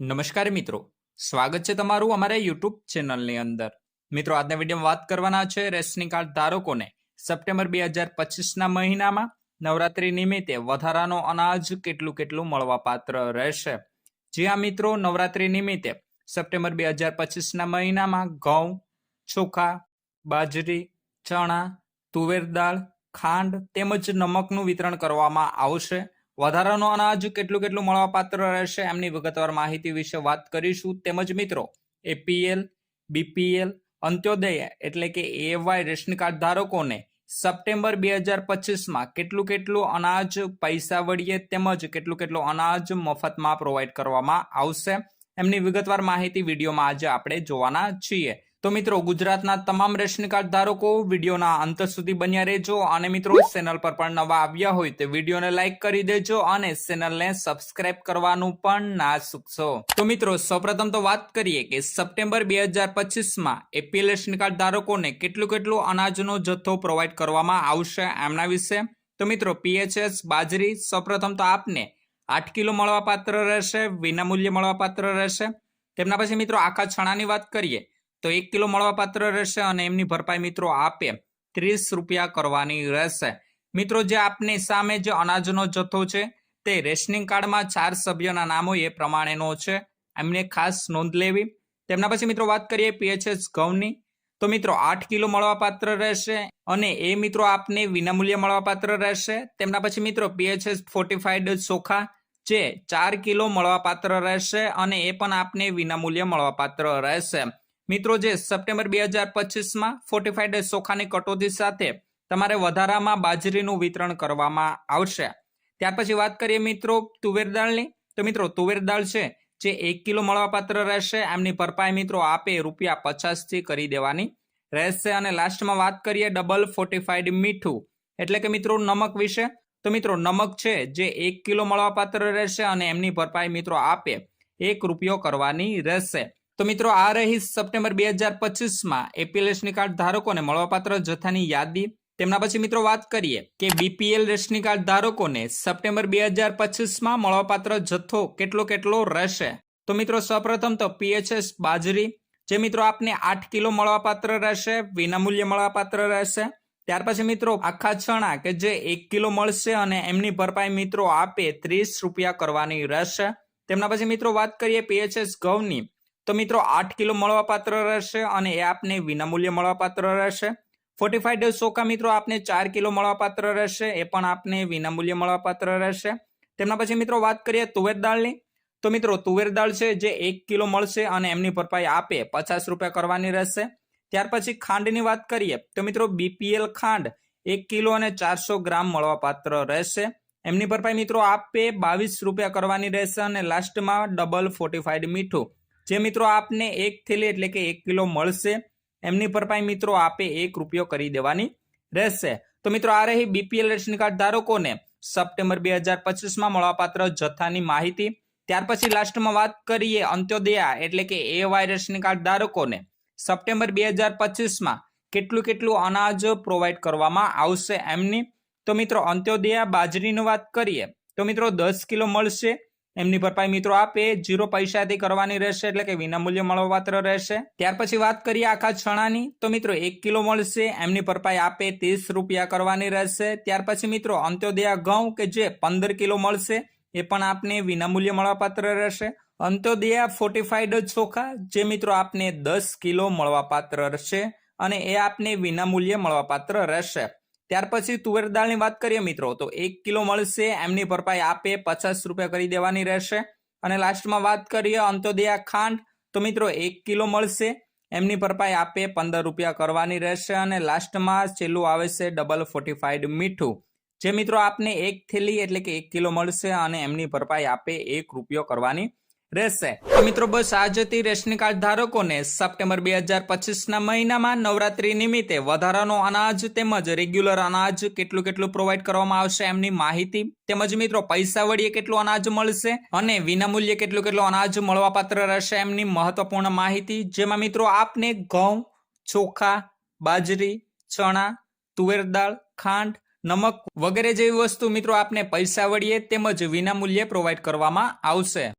નમસ્કાર મિત્રો. સ્વાગત છે તમારું અમારા યુટ્યુબ ચેનલની અંદર. મિત્રો, આજના વિડીયોમાં વાત કરવાના છે રેશનિંગ કાર્ડ ધારકોને. સપ્ટેમ્બર બે હજાર પચીસના મહિનામાં નવરાત્રી નિમિત્તે વધારાનો અનાજ કેટલું કેટલું મળવાપાત્ર રહેશે? જી આ મિત્રો, નવરાત્રી નિમિત્તે સપ્ટેમ્બર બે હજાર પચીસના મહિનામાં ઘઉં, ચોખા, બાજરી, ચણા, તુવેર દાળ, ખાંડ તેમજ નમકનું વિતરણ કરવામાં આવશે. વધારાનો અનાજ કેટલું કેટલું મળવાપાત્ર રહેશે એમની વિગતવાર માહિતી વિશે વાત કરીશું. તેમજ મિત્રો, એપીએલ, બીપીએલ, અંત્યોદય એટલે કે એવાય રેશન કાર્ડ ધારકોને સપ્ટેમ્બર બે હજાર પચીસમાં કેટલું કેટલું અનાજ, પૈસા વળીએ તેમજ કેટલું કેટલું અનાજ મફતમાં પ્રોવાઈડ કરવામાં આવશે. એમની વિગતવાર માહિતી વિડીયોમાં આજે આપણે જોવાના છીએ. તો મિત્રો, ગુજરાતના તમામ રેશન કાર્ડ ધારકો વિડીયોના અંત સુધી બન્યા રહેજો અને મિત્રો, ચેનલ પર પણ નવા આવ્યા હોય તો વિડીયોને લાઈક કરી દેજો અને ચેનલને સબસ્ક્રાઇબ કરવાનું પણ ના ચૂકશો તો મિત્રો, સૌપ્રથમ તો વાત કરીએ કે સપ્ટેમ્બર બે હજાર પચીસમાં એપીએલ રેશન કાર્ડ ધારકોને કેટલું કેટલું અનાજનો જથ્થો પ્રોવાઈડ કરવામાં આવશે એમના વિશે? તો મિત્રો પીએચએસ બાજરી, સૌપ્રથમ તો આપને આઠ કિલો મળવાપાત્ર રહેશે, વિનામૂલ્ય મળવાપાત્ર રહેશે. તેમના પછી મિત્રો, આખા છણાની વાત કરીએ. તો એક કિલો મળવાપાત્ર રહેશે અને એમની ભરપાઈ મિત્રો આપે ત્રીસ રૂપિયા કરવાની રહેશે. મિત્રો, જે આપની સામે જે અનાજનો જથ્થો છે, તે રેશનિંગ કાર્ડમાં ચાર સભ્યોના નામો એ પ્રમાણેનો છે. એમને ખાસ નોંધ લેવી. તેમના પછી મિત્રો વાત કરીએ પીએચએસ ઘઉંની. તો મિત્રો, આઠ કિલો મળવાપાત્ર રહેશે અને એ મિત્રો આપને વિનામૂલ્ય મળવાપાત્ર રહેશે. તેમના પછી મિત્રો પીએચએસ ફોર્ટિફાઈડ ચોખા જે ચાર કિલો મળવાપાત્ર રહેશે અને એ પણ આપને વિનામૂલ્ય મળવાપાત્ર રહેશે. મિત્રો, જે સપ્ટેમ્બર બે હજાર પચીસમાં ફોર્ટિફાઈડ ચોખાની કટોતી સાથે તમારે વધારામાં બાજરીનું વિતરણ કરવામાં આવશે. ત્યાર પછી વાત કરીએ મિત્રો તુવેર દાળની. તો મિત્રો, તુવેર દાળ છે, જે એક કિલો મળવાપાત્ર રહેશે. એમની ભરપાઈ મિત્રો આપે રૂપિયા પચાસથી કરી દેવાની રહેશે. અને લાસ્ટમાં વાત કરીએ ડબલ ફોર્ટિફાઈડ મીઠું. એટલે કે મિત્રો, નમક વિશે. તો મિત્રો, નમક છે, જે એક કિલો મળવાપાત્ર રહેશે અને એમની ભરપાઈ મિત્રો આપે એક રૂપિયો કરવાની રહેશે. તો મિત્રો, આ રહી સપ્ટેમ્બર બે હજાર પચીસમાં એપીએલ રેશની કાર્ડ ધારકોને મળવાપાત્ર જથ્થાની યાદી. તેમના પછી મિત્રો, વાત કરીએ કે બીપીએલ રેશની કાર્ડ ધારકોને સપ્ટેમ્બર બે હજાર પચીસમાં મળવાપાત્ર જથ્થો કેટલો કેટલો રહેશે? તો મિત્રો, સૌપ્રથમ તો પીએચએસ બાજરી, જે મિત્રો આપને આઠ કિલો મળવાપાત્ર રહેશે, વિનામૂલ્ય મળવાપાત્ર રહેશે. ત્યાર પછી મિત્રો, આખા ચણા કે જે એક કિલો મળશે અને એમની ભરપાઈ મિત્રો આપે ત્રીસ રૂપિયા કરવાની રહેશે. તેમના પછી મિત્રો, વાત કરીએ પીએચએસ ઘઉંની. તો મિત્રો, આઠ કિલો મળવાપાત્ર રહેશે અને એ આપને વિનામૂલ્ય મળવાપાત્ર રહેશે. ફોર્ટિફાઈડ ચોખા મિત્રો, આપને ચાર કિલો મળવાપાત્ર રહેશે, એ પણ આપને વિનામૂલ્ય મળવાપાત્ર રહેશે. તેમના પછી મિત્રો, વાત કરીએ તુવેર દાળની. તો મિત્રો, તુવેર દાળ છે જે એક કિલો મળશે અને એમની ભરપાઈ આપે પચાસ રૂપિયા કરવાની રહેશે. ત્યાર પછી ખાંડની વાત કરીએ, તો મિત્રો બીપીએલ ખાંડ એક કિલો અને ચારસો ગ્રામ મળવાપાત્ર રહેશે. એમની ભરપાઈ મિત્રો આપે બાવીસ રૂપિયા કરવાની રહેશે અને લાસ્ટમાં ડબલ ફોર્ટીફાઈડ મીઠું. જે મિત્રો આપને એક થેલી એટલે કે એક કિલો મળશે, એમની ભરપાઈ મિત્રો આપે એક રૂપિયો કરી દેવાની રહેશે. તો મિત્રો આ રહી બીપીએલ રેશન કાર્ડ ધારકોને સપ્ટેમ્બર બે હજાર પચીસમાં મળવાપાત્ર જથ્થાની માહિતી. ત્યાર પછી લાસ્ટમાં વાત કરીએ અંત્યોદયા એટલે કે એ વાય રેશન કાર્ડ ધારકોને સપ્ટેમ્બર બે હજાર પચીસમાં કેટલું કેટલું અનાજ પ્રોવાઈડ કરવામાં આવશે એમની? તો મિત્રો અંત્યોદયા બાજરીની વાત કરીએ, તો મિત્રો દસ કિલો મળશે એમની ભરપાઈ મિત્રો આપે, જીરો પૈસાથી કરવાની રહેશે એટલે કે વિનામૂલ્ય મળવાપાત્ર રહેશે. ત્યાર પછી વાત કરીએ આખા છણાની, તો મિત્રો એક કિલો મળશે, એમની ભરપાઈ આપે ત્રીસ રૂપિયા કરવાની રહેશે. ત્યાર પછી મિત્રો અંત્યોદયા ઘઉં કે જે પંદર કિલો મળશે, એ પણ આપને વિનામૂલ્ય મળવાપાત્ર રહેશે. અંત્યોદયા ફોર્ટિફાઈડ ચોખા, જે મિત્રો આપને દસ કિલો મળવાપાત્ર રહેશે અને એ આપને વિનામૂલ્ય મળવાપાત્ર રહેશે. ત્યાર પછી તુવેર દાળની વાત કરીએ મિત્રો, તો એક કિલો મળશે, એમની ભરપાઈ આપે, પચાસ રૂપિયા કરી દેવાની રહેશે. અને લાસ્ટમાં વાત કરીએ અંત્યોદયા ખાંડ, તો મિત્રો એક કિલો મળશે, એમની ભરપાઈ આપે, પંદર રૂપિયા કરવાની રહેશે. અને લાસ્ટમાં છેલ્લું આવે છે ડબલ ફોર્ટીફાઈડ મીઠું. જે મિત્રો આપને એક થેલી એટલે કે એક કિલો મળશે અને એમની ભરપાઈ આપે, એક રૂપિયો કરવાની રહેશે. તો મિત્રો, બસ આ જતી રેશન કાર્ડ ધારકોને સપ્ટેમ્બર બે હજાર પચીસના મહિનામાં નવરાત્રી નિમિત્તે વધારાનો અનાજ તેમજ રેગ્યુલર અનાજ કેટલું કેટલું પ્રોવાઈડ કરવામાં આવશે એમની માહિતી. તેમજ મિત્રો, પૈસા વળીએ કેટલું અનાજ મળશે અને વિનામૂલ્યે કેટલું કેટલું અનાજ મળવાપાત્ર રહેશે એમની મહત્વપૂર્ણ માહિતી. જેમાં મિત્રો, આપને ઘઉં, ચોખા, બાજરી, ચણા, તુવેર દાળ, ખાંડ, નમક વગેરે જેવી વસ્તુ મિત્રો, આપને પૈસા વળીએ તેમજ વિનામૂલ્યે પ્રોવાઈડ કરવામાં આવશે.